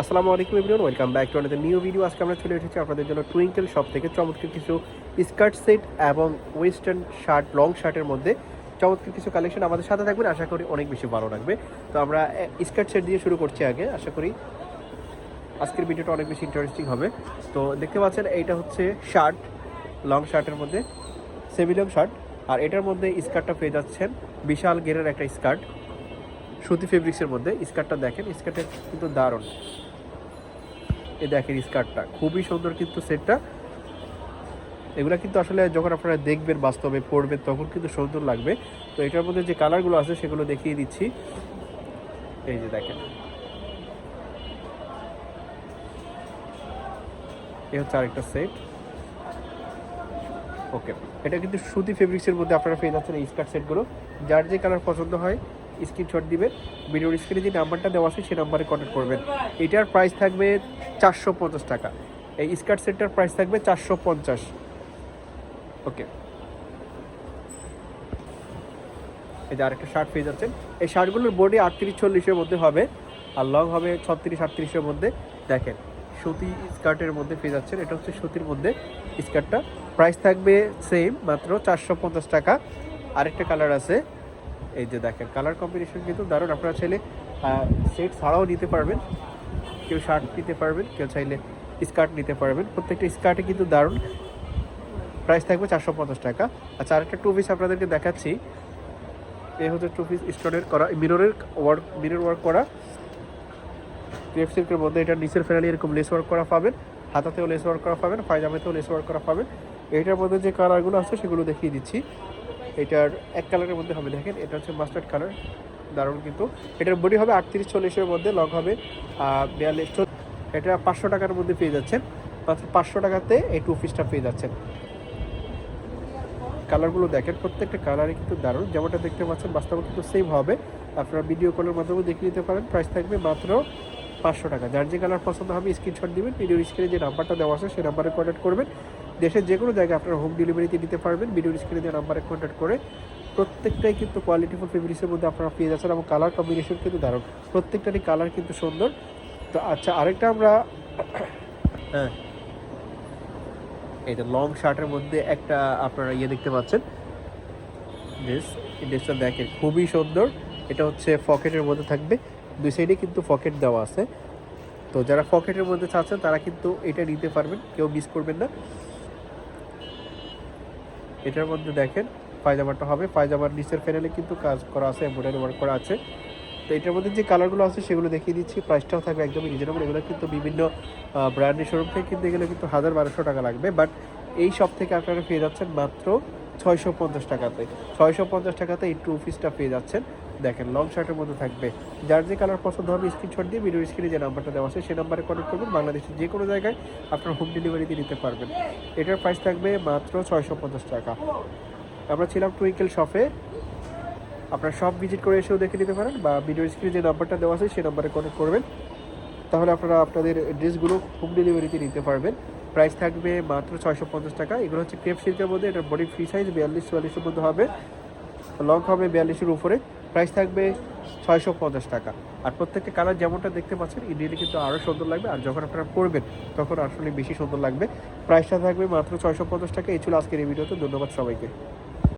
আসসালামু আলাইকুম everyone welcome back to another new video আজকে আমরা চলে এসেছি আপনাদের জন্য টুইঙ্কেল শপ থেকে। চমৎকার কিছু স্কার্ট সেট এবং ওয়েস্টার্ন শার্ট লং শার্টের মধ্যে চমৎকার কিছু কালেকশন আমাদের সাথে থাকবেন। আশা করি অনেক বেশি ভালো লাগবে। তো আমরা স্কার্ট সেট দিয়ে শুরু করছি আগে। আশা করি আজকের ভিডিওটা অনেক বেশি ইন্টারেস্টিং হবে। তো দেখতে পাচ্ছেন, এইটা হচ্ছে শার্ট লং শার্টের মধ্যে লং শার্ট আর এটার মধ্যে স্কার্টটা পেয়ে যাচ্ছেন বিশাল গেরের একটা স্কার্ট সুতি ফেব্রিক্সের মধ্যে। স্কার্টটা দেখেন স্কার্টের কিন্তু দারুণ। এই দেখেন স্কার্টটা। খুবই সুন্দর কিন্তু সেটটা। এগুলো কিন্তু আসলে যখন আপনারা দেখবেন বাস্তবে পড়বেন তখন কিন্তু সুন্দর লাগবে। তো এটার মধ্যে যে কালারগুলো আছে, সেগুলো দেখিয়ে দিচ্ছি। এই যে দেখেন। এই হচ্ছে আরেকটা সেট। ওকে। এটা কিন্তু সুতি ফেব্রিক্সের মধ্যে আপনারা পেয়ে যাচ্ছেন এই স্কার্ট সেটগুলো। যার যে কালার পছন্দ হয় স্ক্রিনশট দিবেন, ভিডিওর স্ক্রিনে যে নাম্বারটা দেওয়া আছে সেই নাম্বারে কন্ট্যাক্ট করবেন। এটার প্রাইস থাকবে চারশো পঞ্চাশ টাকা। এই স্কার্ট সেটটার প্রাইস থাকবে চারশো পঞ্চাশ। ওকে এই যে আরেকটা শার্ট পেয়ে যাচ্ছেন। এই শার্টগুলোর বডি আটত্রিশ চল্লিশের মধ্যে হবে আর লং হবে ছত্রিশ আটত্রিশের মধ্যে। দেখেন, সুতি স্কার্টের মধ্যে পেয়ে যাচ্ছেন। এটা হচ্ছে সুতির মধ্যে স্কার্টটা প্রাইস থাকবে সেম মাত্র চারশো পঞ্চাশ টাকা। আরেকটা কালার আছে এই যে দেখেন কালার কম্বিনেশন কিন্তু দারুণ। আপনারা চাইলে সেট ছাড়াও নিতে পারবেন। কেউ শার্ট নিতে পারবেন, কেউ চাইলে স্কার্ট নিতে পারবেন। প্রত্যেকটা স্কার্টে কিন্তু দারুণ। প্রাইস থাকবে চারশো পঞ্চাশ টাকা। আচ্ছা আরেকটা টু পিস আপনাদেরকে দেখাচ্ছি। এই হচ্ছে টু পিস স্টোনের করা মিররের ওয়ার্ক মিরর ওয়ার্ক করা। ক্রেপ সিল্কের মধ্যে এটা নিচের ফেনালি এরকম লেস ওয়ার্ক করা পাবেন। হাতাতেও লেস ওয়ার্ক করা পাবেন, পায়জামাতেও লেস ওয়ার্ক করা পাবেন। এইটার মধ্যে যে কালারগুলো আছে, সেগুলো দেখিয়ে দিচ্ছি। এটার এক কালারের মধ্যে হবে। দেখেন, এটা হচ্ছে মাস্টার্ড কালার দারুণ কিন্তু। এটার বডি হবে আটত্রিশ চল্লিশের মধ্যে লং হবে বিয়াল্লিশ এটা পাঁচশো টাকার মধ্যে পেয়ে যাচ্ছেন। পাঁচশো টাকাতে এই টু পিসটা পেয়ে যাচ্ছেন। কালারগুলো দেখেন, প্রত্যেকটা কালারই কিন্তু দারুণ। যেমনটা দেখতে পাচ্ছেন বাস্তবে কিন্তু সেম হবে। আপনারা ভিডিও কলের মাধ্যমে দেখে নিতে পারেন। প্রাইস থাকবে মাত্র পাঁচশো টাকা। যার যে কালার পছন্দ হবে স্ক্রিনশট দিবেন ভিডিওর স্ক্রিনে যে নাম্বারটা দেওয়া আছে সেই নাম্বারে কন্ট্যাক্ট করবেন। দেশের যে কোনো জায়গায় আপনারা হোম ডেলিভারিতে নিতে পারবেন ভিডিওর স্ক্রিনে যে নাম্বারে কন্ট্যাক্ট করে। প্রত্যেকটাই কিন্তু কোয়ালিটিফুল ফেব্রিক্সের মধ্যে আপনারা পেয়ে যাচ্ছেন এবং কালার কম্বিনেশন কিন্তু দারুণ। প্রত্যেকটারই কালার কিন্তু সুন্দর। তো আচ্ছা আরেকটা আমরা হ্যাঁ। এটা লং শার্টের মধ্যে একটা আপনারা ইয়ে দেখতে পাচ্ছেন। ড্রেস এই ড্রেসটা দেখেন, খুবই সুন্দর। এটা হচ্ছে পকেটের মধ্যে থাকবে। দুই সাইডে কিন্তু পকেট দেওয়া আছে। তো যারা পকেটের মধ্যে চাচ্ছেন, তারা কিন্তু এটা নিতে পারবেন, কেউ মিস করবেন না। এটার মধ্যে দেখেন, পায়জামাটা হবে। পায়জামার নিচের ফ্যানেলে কিন্তু কাজ করা আছে এমব্রয়ডারি ওয়ার্ক করা আছে। তো এটার মধ্যে যে কালারগুলো আছে, সেগুলো দেখিয়ে দিচ্ছি। প্রাইসটাও থাকবে একদমই রিজনেবল এগুলো কিন্তু বিভিন্ন ব্র্যান্ডের শোরুম থেকে কিনতে গেলে কিন্তু হাজার বারোশো টাকা লাগবে। বাট এই সব থেকে আপনারা পেয়ে যাচ্ছেন মাত্র ছয়শো পঞ্চাশ টাকাতে। ছয়শো পঞ্চাশ টাকাতে এই টু পিসটা পেয়ে যাচ্ছেন। দেখেন লং শার্টের মধ্যে থাকবে। যার যে কালার পছন্দ হবে স্ক্রিনশট দিয়ে ভিডিও স্ক্রিনে যে নাম্বারটা দেওয়া আছে, সেই নাম্বারে কন্ট্যাক্ট করবেন। বাংলাদেশের যে কোনো জায়গায় আপনার হোম ডেলিভারিতে নিতে পারবেন। এটার প্রাইস থাকবে মাত্র ছয়শো পঞ্চাশ টাকা। আমরা ছিলাম টুইকেল শপে আপনার সব ভিজিট করে এসেও দেখে নিতে পারেন বা ভিডিও স্ক্রিনে যে নাম্বারটা দেওয়া আছে, সেই নাম্বারে কন্ট্যাক্ট করবেন। তাহলে আপনারা আপনাদের ড্রেসগুলো হোম ডেলিভারিতে নিতে পারবেন। প্রাইস থাকবে মাত্র ছয়শো পঞ্চাশ টাকা। এগুলো হচ্ছে ক্রেপ সিল্কের মধ্যে, এটার বডি ফ্রি সাইজ বিয়াল্লিশ চুয়াল্লিশের মধ্যে হবে। লং হবে বিয়াল্লিশের উপরে। প্রাইস থাকবে ছয়শো পঞ্চাশ টাকা। আর প্রত্যেকটা কালার যেমনটা দেখতে পাচ্ছেন ইন্ডিয়ালি কিন্তু আরও সুন্দর লাগবে। আর যখন আপনারা পরবেন, তখন আসলে বেশি সুন্দর লাগবে। প্রাইসটা থাকবে মাত্র ছয়শো পঞ্চাশ টাকা। এই ছিল আজকের এই ভিডিওতে ধন্যবাদ সবাইকে।